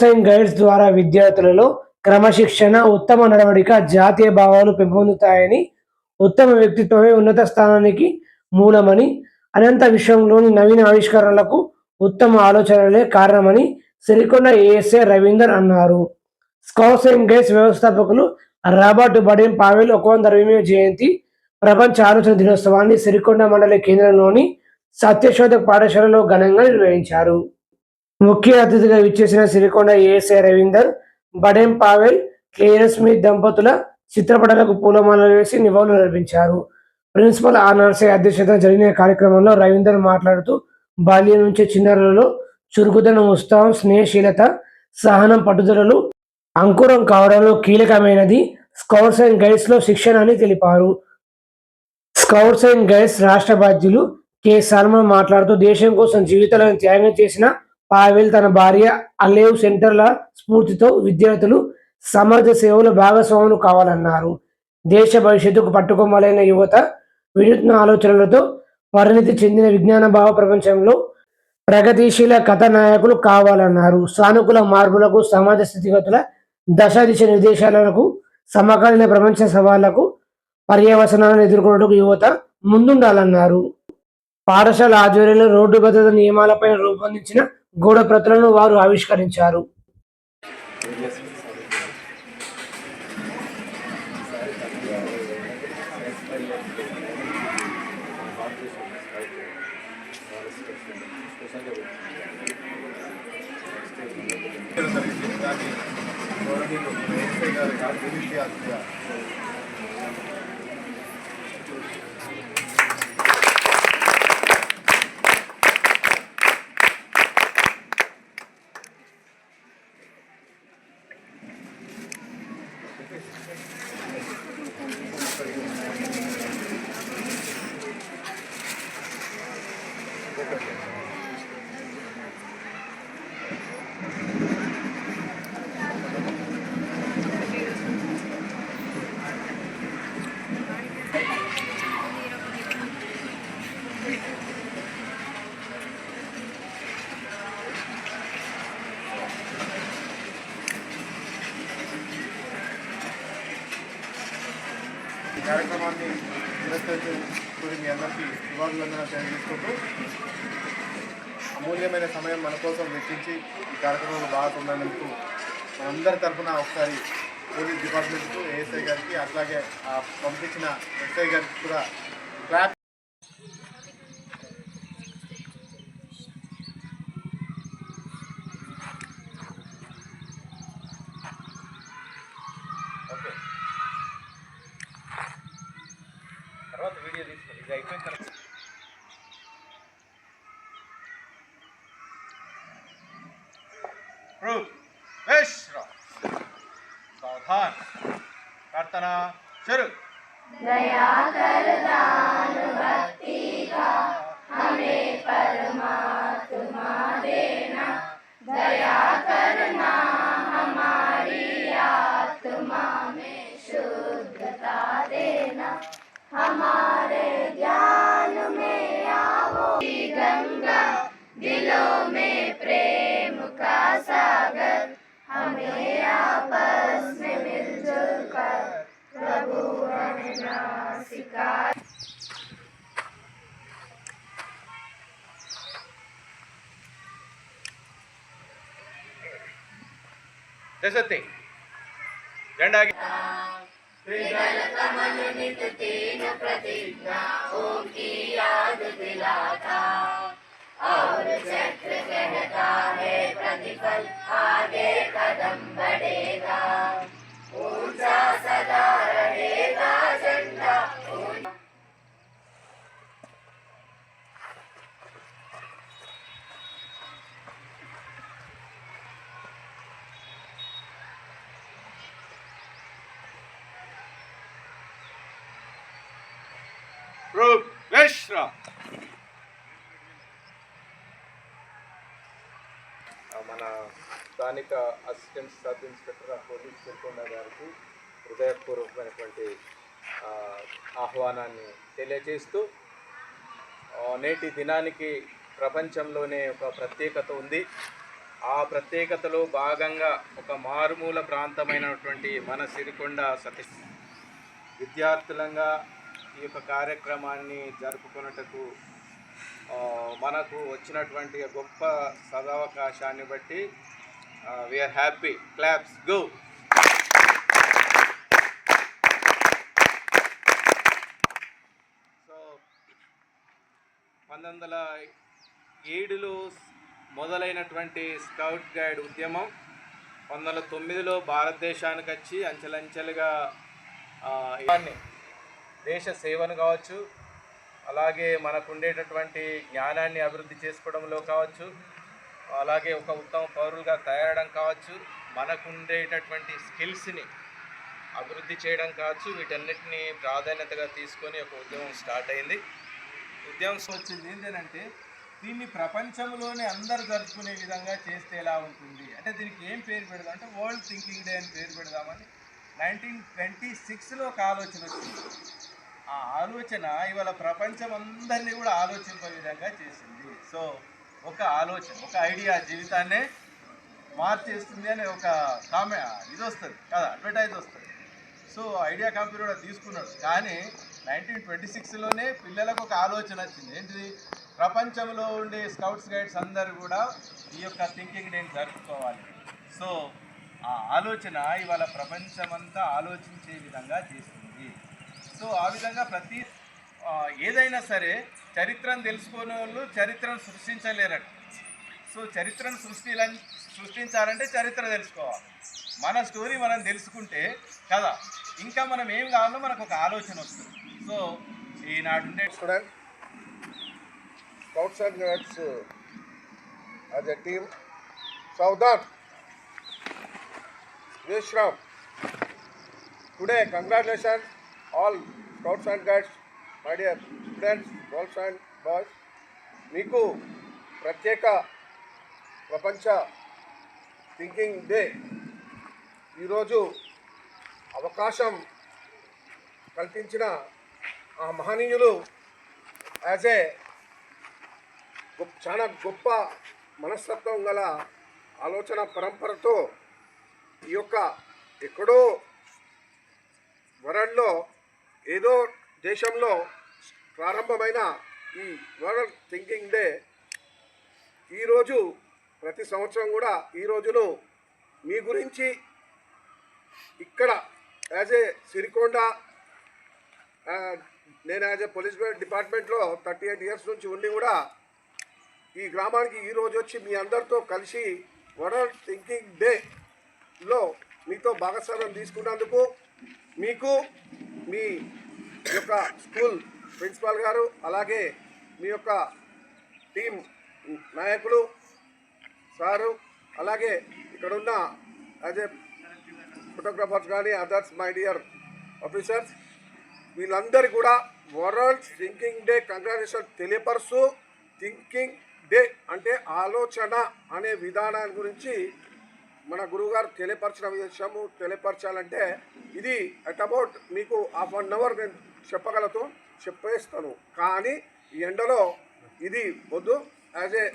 Counselling guides ద్వారా విద్యార్థులలో క్రమశిక్షణ ఉత్తమ నడవడిక జాతీయ భావాలు పెంపొందుతాయని ఉత్తమ వ్యక్తిత్వమే ఉన్నత స్థానానికి మూలమని అనంత విశ్వంలోని నవీన ఆవిష్కరణలకు ఉత్తమ ఆలోచనలే కారణమని సిరికొండ ఏఎస్ఏ రవీందర్ అన్నారు. స్కౌట్స్ అండ్ గైడ్స్ వ్యవస్థాపకులు రాబర్ట్ బడేం పావెల్ ఒక వంద అరవై జయంతి ప్రపంచ ఆలోచన దినోత్సవాన్ని సిరికొండ మండల కేంద్రంలోని సత్యశోధక పాఠశాలలో ఘనంగా నిర్వహించారు. ముఖ్య అతిథిగా విచ్చేసిన Sirikonda ASI Ravinder Baden Powell KS Smith దంపతుల చిత్రపటాలకు పూలమాలలు వేసి నివాళులు అర్పించారు. ప్రిన్సిపల్ ఆర్నర్సీ అధ్యక్షత అధ్యక్షతన జరిగిన కార్యక్రమంలో రవీందర్ మాట్లాడుతూ బాల్యం నుంచే చిన్నారులలో చురుకుదనం ఉత్సాహం స్నేహశీలత సహనం పట్టుదలలు అంకురం కావడంలో కీలకమైనది. స్కౌట్స్ అండ్ గైడ్స్లో శిక్షణ అని తెలిపారు. స్కౌట్స్ అండ్ గైడ్స్ రాష్ట్ర బాధ్యులు కె. సల్మాన్ మాట్లాడుతూ దేశం కోసం జీవితాలను త్యాగం చేసిన పావెల్ తన భార్య అలేవ్ సెంటర్ల స్ఫూర్తితో విద్యార్థులు సమాజ సేవలో భాగస్వాములు కావాలన్నారు. దేశ భవిష్యత్తుకు పట్టుకోమలైన యువత వినూత్న ఆలోచనలతో పరిణితి చెందిన విజ్ఞాన భావ ప్రపంచంలో ప్రగతిశీల కథ నాయకులు కావాలన్నారు. సానుకూల మార్పులకు సమాజ స్థితిగతుల దశ దిశ నిర్దేశాలకు సమకాలీన ప్రపంచ సవాళ్ళకు పర్యవసనాలను ఎదుర్కొన్నట్టుకు యువత ముందుండాలన్నారు. పాఠశాల ఆధ్వర్యంలో రోడ్డు భద్రత నియమాలపై రూపొందించిన గోడ ప్రతులను వారు ఆవిష్కరించారు. దాన్ని గౌరవనీయులు గారి ఈ కార్యక్రమాన్ని తిరస్కరించుకుని మీ అందరికీ శుభాభివందన తెలియజేసుకుంటూ అమూల్యమైన సమయం మన కోసం వెచ్చించి ఈ కార్యక్రమంలో భాగపడినందుకు మనందరి తరఫున ఒకసారి పోలీస్ డిపార్ట్మెంట్కు ఏఎస్ఐ గారికి అట్లాగే ఆ పంపించిన ఎస్ఐ గారికి కూడా తీసుకొని That's the thing. Then again. और चक्र कहता है प्रतिफल आगे कदम बढ़े Rup Mishra. మన స్థానిక assistant sub inspector police Sirikonda గారికి హృదయపూర్వకమైనటువంటి ఆహ్వానాన్ని తెలియజేస్తూ నేటి దినానికి ప్రపంచంలోనే ఒక ప్రత్యేకత ఉంది ఆ ప్రత్యేకతలో భాగంగా ఒక మారుమూల ప్రాంతమైనటువంటి మన సిరికొండ సతీ విద్యార్థులంగా ఈ యొక్క కార్యక్రమాన్ని జరుపుకున్నటకు మనకు వచ్చినటువంటి గొప్ప సదవకాశాన్ని బట్టి we are happy claps go so పంతొమ్మిది వందల ఏడులో మొదలైనటువంటి స్కౌట్ గైడ్ ఉద్యమం పంతొమ్మిది వందల తొమ్మిదిలో భారతదేశానికి వచ్చి అంచెలంచెలుగా ఇవన్నీ దేశ సేవను కావచ్చు అలాగే మనకు ఉండేటటువంటి జ్ఞానాన్ని అభివృద్ధి చేసుకోవడంలో కావచ్చు అలాగే ఒక ఉత్తమ పౌరులుగా తయారడం కావచ్చు మనకు ఉండేటటువంటి స్కిల్స్ని అభివృద్ధి చేయడం కావచ్చు వీటన్నిటిని ప్రాధాన్యతగా తీసుకొని ఒక ఉద్యమం స్టార్ట్ అయింది. ఉద్యమం వచ్చింది ఏంటంటే దీన్ని ప్రపంచంలోనే అందరు జరుపుకునే విధంగా చేస్తే ఎలా ఉంటుంది? అంటే దీనికి ఏం పేరు పెడదాం? అంటే వరల్డ్ థింకింగ్ డే అని పేరు పెడదామని. నైన్టీన్ ట్వంటీ సిక్స్లో ఒక ఆలోచన వచ్చింది. ఆ ఆలోచన ఇవాళ ప్రపంచం అందరినీ కూడా ఆలోచింపే విధంగా చేసింది. సో ఒక ఆలోచన ఒక ఐడియా జీవితాన్నే మార్చేస్తుంది అని ఒక కామె ఇది వస్తుంది కదా అడ్వర్టైజ్ వస్తుంది. సో ఐడియా కంపెనీ కూడా తీసుకున్నాడు. కానీ నైన్టీన్ ట్వంటీ సిక్స్లోనే పిల్లలకు ఒక ఆలోచన వచ్చింది. ఏంటిది? ప్రపంచంలో ఉండే స్కౌట్స్ గైడ్స్ అందరూ కూడా ఈ యొక్క థింకింగ్ నేను జరుపుకోవాలి. సో ఆ ఆలోచన ఇవాళ ప్రపంచమంతా ఆలోచించే విధంగా చేస్తుంది సో ఆ విధంగా ప్రతి ఏదైనా సరే చరిత్రను తెలుసుకునే వాళ్ళు చరిత్రను సృష్టించలేరట సో చరిత్రను సృష్టి సృష్టించాలంటే చరిత్ర తెలుసుకోవాలి మన స్టోరీ మనం తెలుసుకుంటే కదా ఇంకా మనం ఏం కావాలో మనకు ఒక ఆలోచన వస్తుంది సో ఈనాడు ఉండే student, Scouts uh, as a team. Saudhan, Vishram. Today, congratulations all scouts and guides my dear students girls and boys మీకు ప్రత్యేక ప్రపంచ థింకింగ్ డే ఈరోజు అవకాశం కల్పించిన ఆ మహనీయులు యాజ్ ఏ గొప్ప చాలా గొప్ప మనస్తత్వం గల ఆలోచన పరంపరతో ఈ యొక్క ఎక్కడో వరల్డ్లో ఏదో దేశంలో ప్రారంభమైన ఈ వరల్డ్ థింకింగ్ డే ఈరోజు ప్రతి సంవత్సరం కూడా ఈ రోజును మీ గురించి ఇక్కడ యాజ్ ఏ సిరికొండ నేను యాజ్ ఏ పోలీస్ డిపార్ట్మెంట్లో థర్టీ ఎయిట్ ఇయర్స్ నుంచి ఉండి కూడా ఈ గ్రామానికి ఈరోజు వచ్చి మీ అందరితో కలిసి వరల్డ్ థింకింగ్ డేలో మీతో భాగస్వామ్యం తీసుకున్నందుకు మీకు మీ యొక్క స్కూల్ ప్రిన్సిపాల్ గారు అలాగే మీ యొక్క టీం నాయకులు సారు అలాగే ఇక్కడున్న యాజ్ ఏ ఫోటోగ్రాఫర్స్ కానీ అదర్స్ మై డియర్ ఆఫీసర్స్ వీళ్ళందరి కూడా వరల్డ్ థింకింగ్ డే కంగ్రాచులేషన్ తెలియపరుస్తూ థింకింగ్ డే అంటే ఆలోచన అనే విధానాన్ని గురించి మన గురువుగారు తెలియపరచిన విషయము తెలియపరచాలంటే ఇది అట్ అబౌట్ మీకు హాఫ్ అన్ అవర్ నేను చెప్పగలతో చెప్పేస్తాను. కానీ ఈ ఎండలో ఇది వద్దు. As a